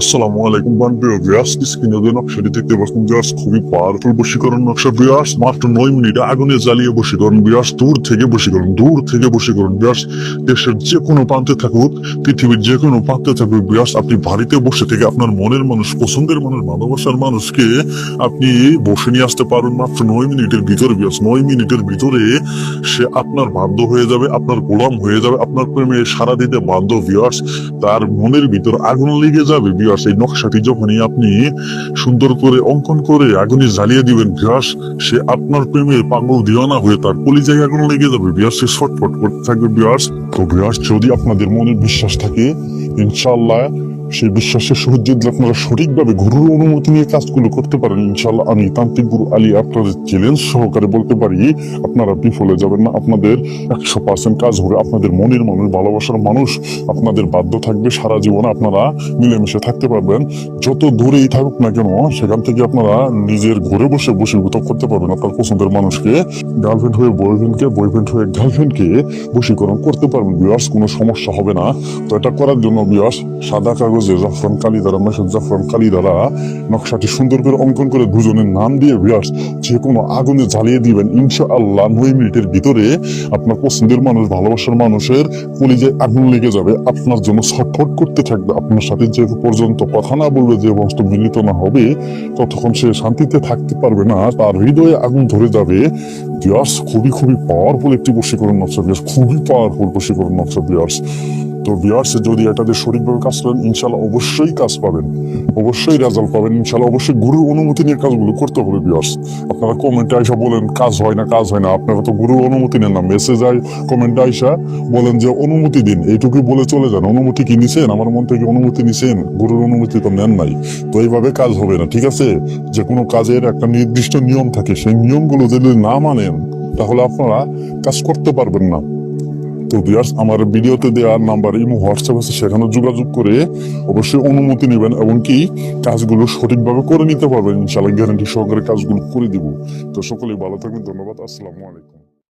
আসসালামু আলাইকুম বান ভিউয়ার্স নকশাটি দেখতে পাচ্ছেন ভিউয়ার্স খুবই পাওয়ারফুল বশীকরণ নকশা ভিউয়ার্স মাত্র নয় আগুনে জ্বালিয়ে বশীকরণ ভিউয়ার্স দূর থেকে বশীকরণ, দূর থেকে বশীকরণ ভিউয়ার্স দেশের যে কোনো প্রান্তে থাকুক, পৃথিবীর যে কোনো প্রান্তে থাকুক ভিউয়ার্স আপনি বাড়িতে বসে থেকে আপনার মনের মানুষ, পছন্দের মানুষ, ভালোবাসার মানুষকে আপনি বসে নিয়ে আসতে পারুন মাত্র নয় মিনিটের ভিতরে ভিউয়ার্স নয় মিনিটের ভিতরে সে আপনার বাধ্য হয়ে যাবে, আপনার গোলাম হয়ে যাবে, আপনার প্রেমে সারা দিতে বাধ্য ভিউয়ার্স তার মনের ভিতর আগুন লেগে যাবে ভিউয়ার্স এই নকশাটি যখনই আপনি সুন্দর করে অঙ্কন করে আগুনে জ্বালিয়ে দিবেন ভিউয়ার্স, সে আপনার প্রেমে পাগল দিওয়ানা হয়ে তার কলিজায় আগুন লেগে যাবে। ভিউয়ার্স, সে ছটফট করতে থাকবে ভিউয়ার্স। তো ভিউয়ার্স, যদি আপনাদের মনে বিশ্বাস থাকে, ইনশাআল্লাহ সেই বিশ্বাসের সহজ যদি আপনারা সঠিকভাবে গুরুর অনুমতি নিয়ে কাজগুলো করতে পারেন ইনশাল্লাহ আমি তান্ত্রিক গুরু আলী আপনাদের চ্যালেঞ্জ সহকারে বলতে পারি, আপনারা বিফলে যাবেন না। আপনাদের একশো পার্সেন্ট কাজ হবে। আপনাদের মনের মানুষ, ভালোবাসার মানুষ আপনাদের বাধ্য থাকবে সারা জীবন। আপনারা মিলেমিশে থাকতে পারবেন। যত দূরেই থাকুক না কেন, সেখান থেকে আপনারা নিজের ঘরে বসে বসীভূত করতে পারবেন। আপনার পছন্দের মানুষকে গার্লফ্রেন্ড হয়ে বয়ফ্রেন্ডকে বয়ফ্রেন্ড হয়ে গার্লফ্রেন্ডকে বশীকরণ করতে পারবেন বিয়ার্স কোনো সমস্যা হবে না। তো এটা করার জন্য বিয়ার্স সাদা কাগজে জাফরান কালি দ্বারা মেশন জাফরান কালি দ্বারা নকশাটি সুন্দর করে অঙ্কন করে দুজনের নাম দিয়ে বিয়ার্স যে কোনো আগুনে জ্বালিয়ে দিবেন। ইনশা আল্লাহ নয় মিনিটের ভিতরে আপনার পছন্দের মানুষ, ভালোবাসার মানুষের কলিজায় আগুন লেগে যাবে। আপনার জন্য ছটফট করতে থাকবে। আপনার সাথে যে পর্যন্ত কথা না বলবে, যে বস্তু মিলিত না হবে, ততক্ষণ সে শান্তিতে থাকতে পারবে না। তার হৃদয়ে আগুন ধরে যাবে। বিয়ার্স, খুবই খুবই পাওয়ারফুল একটি বশীকরণ নকশা। বিয়ার্স, খুবই পাওয়ারফুল বশীকরণ নকশা, বিয়ার্স। তো বিয়ার্স যদি এটাতে সঠিকভাবে কাজ করেন ইনশাল্লাহ অবশ্যই কাজ পাবেন। অবশ্যই রেজাল্ট পাবেন। ইনশাল্লাহ অবশ্যই গুরুর অনুমতি নিয়ে কাজগুলো করতে হবে বিয়ার্স আপনারা কমেন্টে আইসা বলেন, কাজ হয় না, কাজ হয় না। আপনারা তো গুরুর অনুমতি নেন না। মেসেজ আই কমেন্টে আইসা বলেন যে, অনুমতি দিন। এইটুকু বলে চলে যান। অনুমতি কি নিছেন? আমার মন থেকে অনুমতি নিছেন। গুরুর অনুমতি তো নেন নাই। তো এইভাবে কাজ হবে না, ঠিক আছে? যে কোনো কাজের একটা নির্দিষ্ট নিয়ম থাকে। সেই নিয়মগুলো যদি না মানেন, তাহলে আপনারা কাজ করতে পারবেন না। তো বিয়ার্স আমার ভিডিওতে দেওয়ার নাম্বার ইমো, হোয়াটসঅ্যাপ আছে, সেখানে যোগাযোগ করে অবশ্যই অনুমতি নেবেন এবং কি কাজগুলো সঠিকভাবে করে নিতে পারবেন। ইনশাআল্লাহ গ্যারান্টি সহকারে কাজগুলো করে দিব। তো সকলেই ভালো থাকবেন, ধন্যবাদ, আসসালামু আলাইকুম।